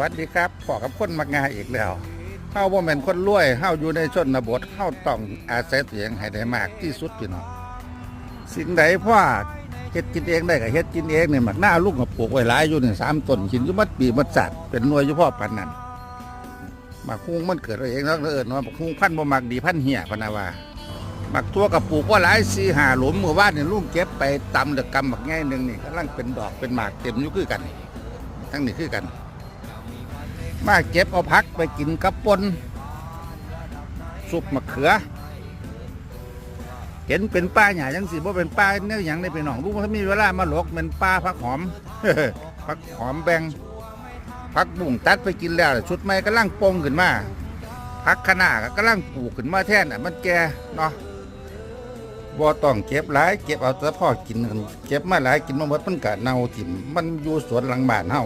วัสดีครับพอกับคนมักงานอีกแล้วเฮาบ่แม่นคนรวยเฮาอยู่ในชนบทเฮาต้องอาศัยตัวเองให้ได้มากที่สุดพี่น้องสิ่งใดพ่อเฮ็ดกินเองได้ก็เฮ็ดกินเองเนี่ยมักหน้าลูกก็ปลูกไว้หลายอยู่นี่สามต้นกินอยู่มัดปีมัดสัตว์เป็นหน่วยอยู่พ่อปานนั้นมักฮุ้งมันเกิดเอาเองแล้วเอิ้นว่ามักฮุ้งพันธุ์บ่มักดีพันธุ์เหี้ยพะนะว่ามักทั่วกับปลูกว่าหลายสี่หาหลุมเมื่อวานนี่ลุงเก็บไปตำเดอกกำบักง่ายหนึ่งนี่กำลังเป็นดอกเป็นหมากเต็มอยู่คือกันทั้งนี้คือกัน มาเก็บเอาพักไปกินกับปนซุปมะเขือ เห็นเป็นป้าหยาจังสิว่าเป็นป้าเนี่ยอย่างในเป็นหนองลูกถ้ามีเวลามาหลกเป็นป้าพักหอมพักหอมแบงพักบุ่งตัดไปกินแล้วชุดไม้กำลังปงขึ้นมาพักขนาก็กำลังปลูกขึ้นมาแท่นอะมันแก่เนาะบ่ต้องเก็บหลายเก็บเอาแต่พ่อกินเก็บมาหลายกินมาหมดมันก็เน่าถิ่มมันอยู่สวนหลังบ้านเฮา